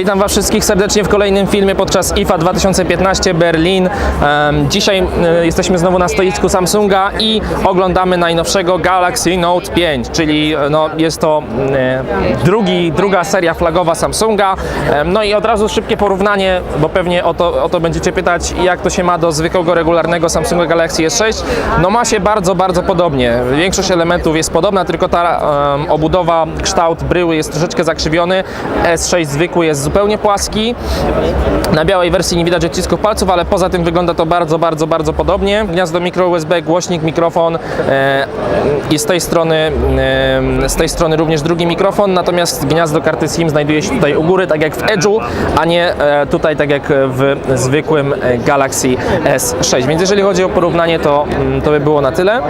Witam Was wszystkich serdecznie w kolejnym filmie podczas IFA 2015 Berlin. Dzisiaj e, jesteśmy znowu na stoisku Samsunga i oglądamy najnowszego Galaxy Note 5, czyli e, no, jest to e, drugi, druga seria flagowa Samsunga. No i od razu szybkie porównanie, bo pewnie o to, o to będziecie pytać, jak to się ma do zwykłego, regularnego Samsunga Galaxy S6. No ma się bardzo, bardzo podobnie. Większość elementów jest podobna, tylko ta obudowa, kształt bryły jest troszeczkę zakrzywiony. S6 zwykły jest zupełnie płaski. Na białej wersji nie widać odcisków palców, ale poza tym wygląda to bardzo, bardzo, bardzo podobnie. Gniazdo mikro USB, głośnik, mikrofon e, i z tej strony e, z tej strony również drugi mikrofon, natomiast gniazdo karty SIM znajduje się tutaj u góry, tak jak w Edge'u, a nie e, tutaj tak jak w zwykłym Galaxy S6. Więc jeżeli chodzi o porównanie, to, mm, to by było na tyle.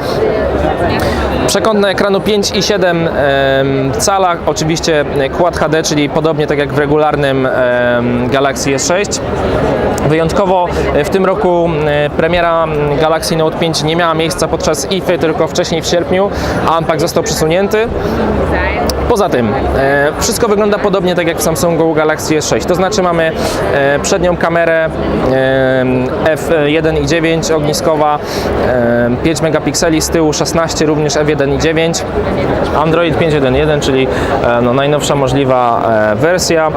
Przekątne ekranu 5 i 7 em, cala, oczywiście Quad HD, czyli podobnie tak jak w regularnym em, Galaxy S6. Wyjątkowo e, w tym roku e, premiera Galaxy Note 5 nie miała miejsca podczas IFY, tylko wcześniej w sierpniu, a unpack został przesunięty. Poza tym e, wszystko wygląda podobnie tak jak w Samsungu Galaxy S6, to znaczy mamy przednią kamerę e, f1.9 ogniskowa, e, 5 megapikseli, z tyłu 16 również f1.9, Android 5.1.1, czyli no, najnowsza możliwa wersja.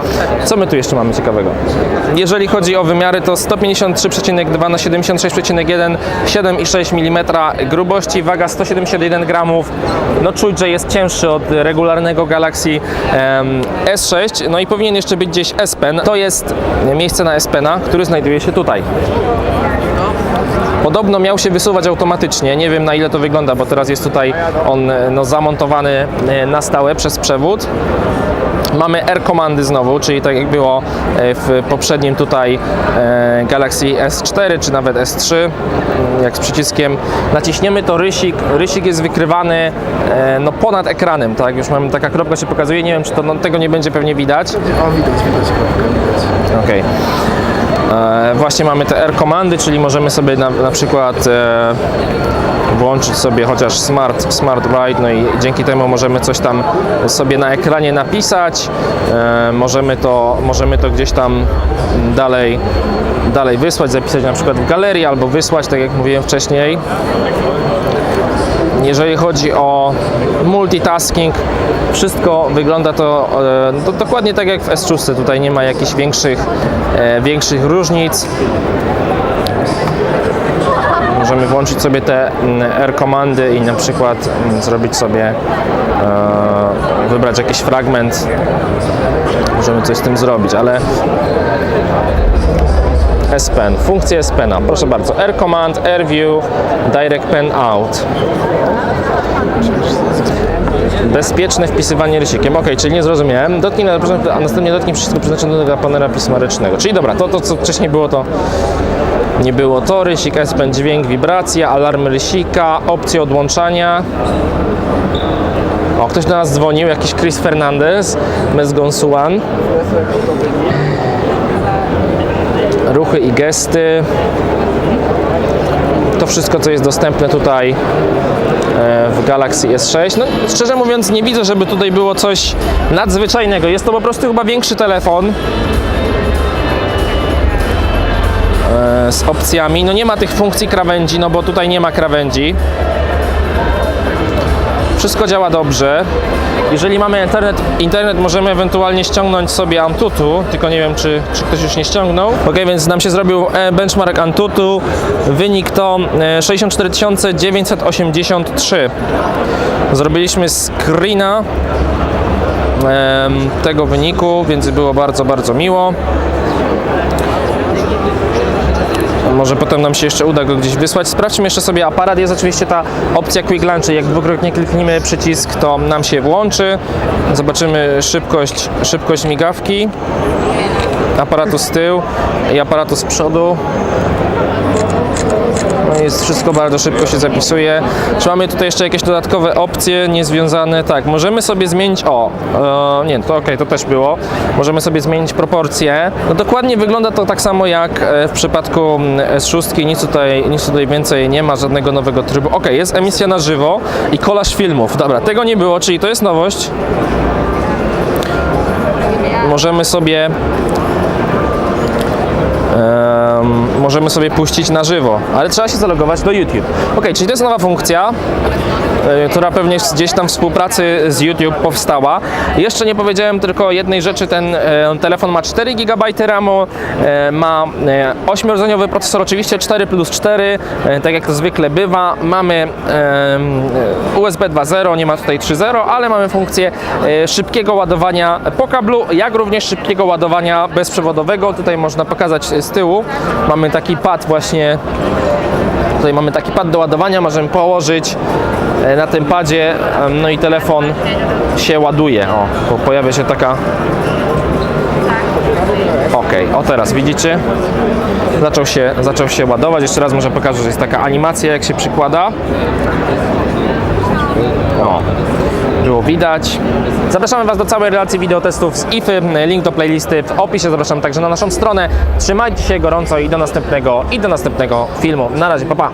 Co my tu jeszcze mamy ciekawego? Jeżeli chodzi o wymiary, to 153,2 na 76,1, 7,6 mm grubości, waga 171 gramów. No czuć, że jest cięższy od regularnego Galaxy em, S6. No i powinien jeszcze być gdzieś S Pen. To jest miejsce na S Pena, który znajduje się tutaj. Podobno miał się wysuwać automatycznie. Nie wiem na ile to wygląda, bo teraz jest tutaj on no, zamontowany e, na stałe przez przewód. Mamy R komandy znowu, czyli tak jak było e, w poprzednim tutaj e, Galaxy S4 czy nawet S3, mm, jak z przyciskiem naciśniemy to rysik, rysik jest wykrywany e, no, ponad ekranem, tak już mamy, taka kropka się pokazuje, nie wiem czy to, no, tego nie będzie pewnie widać. O, widać, widać kropkę, widać. Okej. E, Właśnie mamy te R komandy, czyli możemy sobie na, na przykład włączyć sobie chociaż Smart, smart Write, no i dzięki temu możemy coś tam sobie na ekranie napisać, e, możemy, to, możemy to gdzieś tam dalej, dalej wysłać, zapisać na przykład w galerii albo wysłać, tak jak mówiłem wcześniej. Jeżeli chodzi o multitasking, wszystko wygląda to, e, to dokładnie tak jak w S6. Tutaj nie ma jakichś większych, e, większych różnic. Możemy włączyć sobie te mm, R-komandy i na przykład mm, zrobić sobie, e, wybrać jakiś fragment. Możemy coś z tym zrobić, ale S Pen, funkcje S Pena, proszę bardzo. R Command, R View, Direct Pen Out. Bezpieczne wpisywanie rysikiem. Ok, czyli nie zrozumiałem. Dotknij, a następnie dotknij przycisku przeznaczonego dla panera pisma ręcznego. Czyli dobra, to, to co wcześniej było, to nie było to. Rysik S Pen, dźwięk, wibracja, alarm rysika, opcje odłączania. O, ktoś do nas dzwonił, jakiś Chris Fernandez, Mezgonsuan. ruchy i gesty. To wszystko, co jest dostępne tutaj e, w Galaxy S6. No, szczerze mówiąc, nie widzę, żeby tutaj było coś nadzwyczajnego. Jest to po prostu chyba większy telefon z opcjami. No nie ma tych funkcji krawędzi, no bo tutaj nie ma krawędzi. Wszystko działa dobrze. Jeżeli mamy internet, internet możemy ewentualnie ściągnąć sobie Antutu, tylko nie wiem, czy, czy ktoś już nie ściągnął. Ok, więc nam się zrobił e, benchmark Antutu. Wynik to e, 64 983. Zrobiliśmy screena tego wyniku, więc było bardzo, bardzo miło. Może potem nam się jeszcze uda go gdzieś wysłać. Sprawdźmy jeszcze sobie aparat. Jest oczywiście ta opcja Quick Launch, jak dwukrotnie klikniemy przycisk, to nam się włączy. Zobaczymy szybkość, szybkość migawki aparatu z tyłu i aparatu z przodu. Jest wszystko bardzo szybko się zapisuje. Czy mamy tutaj jeszcze jakieś dodatkowe opcje niezwiązane? Tak, możemy sobie zmienić, o, e, nie, to ok, to też było. Możemy sobie zmienić proporcje. No dokładnie wygląda to tak samo jak e, w przypadku mm, S6, nic tutaj, nic tutaj więcej nie ma, żadnego nowego trybu. Ok, jest emisja na żywo i kolaż filmów. Dobra, tego nie było, czyli to jest nowość. możemy sobie em, możemy sobie puścić na żywo, ale trzeba się zalogować do YouTube. Ok, czyli to jest nowa funkcja, e, która pewnie gdzieś tam w współpracy z YouTube powstała. Jeszcze nie powiedziałem tylko jednej rzeczy, ten e, telefon ma 4 GB RAMu, e, ma 8-rdzeniowy procesor, oczywiście 4 plus 4, e, tak jak to zwykle bywa. Mamy USB 2.0, nie ma tutaj 3.0, ale mamy funkcję szybkiego ładowania po kablu, jak również szybkiego ładowania bezprzewodowego. Tutaj można pokazać z tyłu. Mamy taki pad właśnie Tutaj mamy taki pad do ładowania, możemy położyć e, na tym padzie, no i telefon się ładuje. O, po- pojawia się taka. Ok, o teraz widzicie? Zaczął się, zaczął się ładować. Jeszcze raz może pokażę, że jest taka animacja, jak się przykłada. O, było widać. Zapraszamy Was do całej relacji wideotestów z IFY. Link do playlisty w opisie. Zapraszam także na naszą stronę. Trzymajcie się gorąco i do następnego i do następnego filmu. Na razie, pa pa.